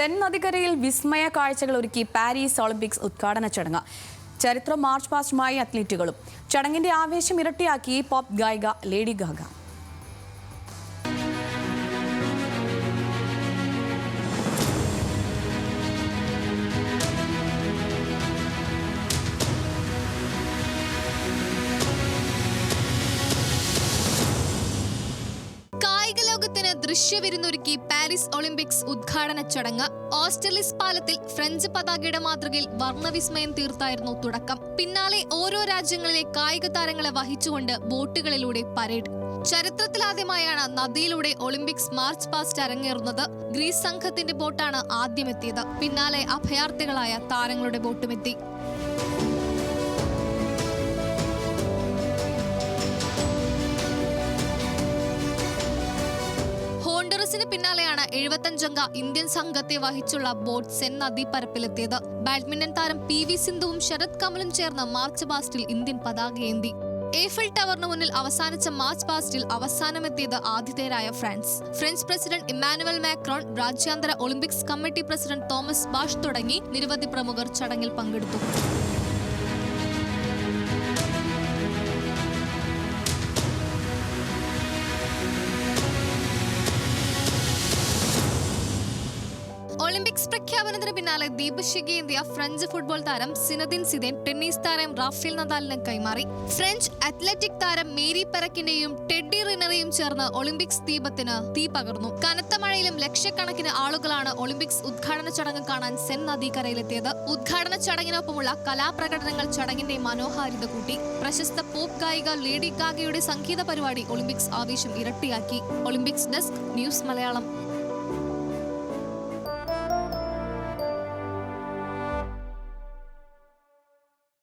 സെൻ വിസ്മയ കാഴ്ചകൾ ഒരുക്കി Paris Olympics ഉദ്ഘാടന ചടങ്ങ്. ചരിത്ര മാർച്ച് പാസ്റ്റുമായി അത്ലറ്റുകളും. ചടങ്ങിന്റെ ആവേശം ഇരട്ടിയാക്കി പോപ്പ് ഗായിക ലേഡി ഗാഗ. ദൃശ്യവിരുന്നൊരുക്കി പാരീസ് ഒളിമ്പിക്സ് ഉദ്ഘാടന ചടങ്ങ്. ഓസ്റ്റലിസ് പാലത്തിൽ ഫ്രഞ്ച് പതാകയുടെ മാതൃകയിൽ വർണവിസ്മയം തീർത്തായിരുന്നു തുടക്കം. പിന്നാലെ ഓരോ രാജ്യങ്ങളിലെ കായിക താരങ്ങളെ വഹിച്ചുകൊണ്ട് ബോട്ടുകളിലൂടെ പരേഡ്. ചരിത്രത്തിലാദ്യമായാണ് നദിയിലൂടെ ഒളിമ്പിക്സ് മാർച്ച് പാസ്റ്റ് അരങ്ങേറുന്നത്. ഗ്രീസ് സംഘത്തിന്റെ ബോട്ടാണ് ആദ്യമെത്തിയത്. പിന്നാലെ അഭയാർത്ഥികളായ താരങ്ങളുടെ ബോട്ടുമെത്തി. ഹോണ്ടറസിന് പിന്നാലെയാണ് എഴുപത്തഞ്ചംഗ ഇന്ത്യൻ സംഘത്തെ വഹിച്ചുള്ള ബോട്ട് സെൻ നദീപ്പരപ്പിലെത്തിയത്. ബാഡ്മിന്റൺ താരം പി വി സിന്ധുവും ശരത് കമലും ചേർന്ന് മാർച്ച് പാസ്റ്റിൽ ഇന്ത്യൻ പതാകയേന്തി ഏഫൽ ടവറിന് മുന്നിൽ അവസാനിച്ച മാർച്ച് പാസ്റ്റിൽ അവസാനമെത്തിയത് ആതിഥേയരായ France. French president Emmanuel Macron രാജ്യാന്തര Olympics committee president Thomas Bach തുടങ്ങി നിരവധി പ്രമുഖർ ചടങ്ങിൽ പങ്കെടുത്തു. ഒളിമ്പിക്സ് പ്രഖ്യാപനത്തിന് പിന്നാലെ ദീപശിഖി ഇന്ത്യ ഫ്രഞ്ച് ഫുട്ബോൾ താരം സിനദിൻ സിദേൻ ടെന്നീസ് താരം റാഫേൽ നദാലിന് കൈമാറി. ഫ്രഞ്ച് അത്ലറ്റിക് താരം മേരി പെറക്കിന്റെയും ടെഡി റിനറിയും ചേർന്ന് ഒളിമ്പിക്സ് ദീപത്തിന് തീ പകർന്നു. കനത്ത മഴയിലും ലക്ഷക്കണക്കിന് ആളുകളാണ് ഒളിമ്പിക്സ് ഉദ്ഘാടന ചടങ്ങ് കാണാൻ സെൻ നദീക്കരയിലെത്തിയത്. ഉദ്ഘാടന ചടങ്ങിനൊപ്പമുള്ള കലാപ്രകടനങ്ങൾ ചടങ്ങിന്റെ മനോഹാരിത കൂട്ടി. പ്രശസ്ത പോപ്പ് ഗായിക ലേഡി ഗാഗയുടെ സംഗീത പരിപാടി ഒളിമ്പിക്സ് ആവേശം ഇരട്ടിയാക്കി. Olympics desk news Malayalam.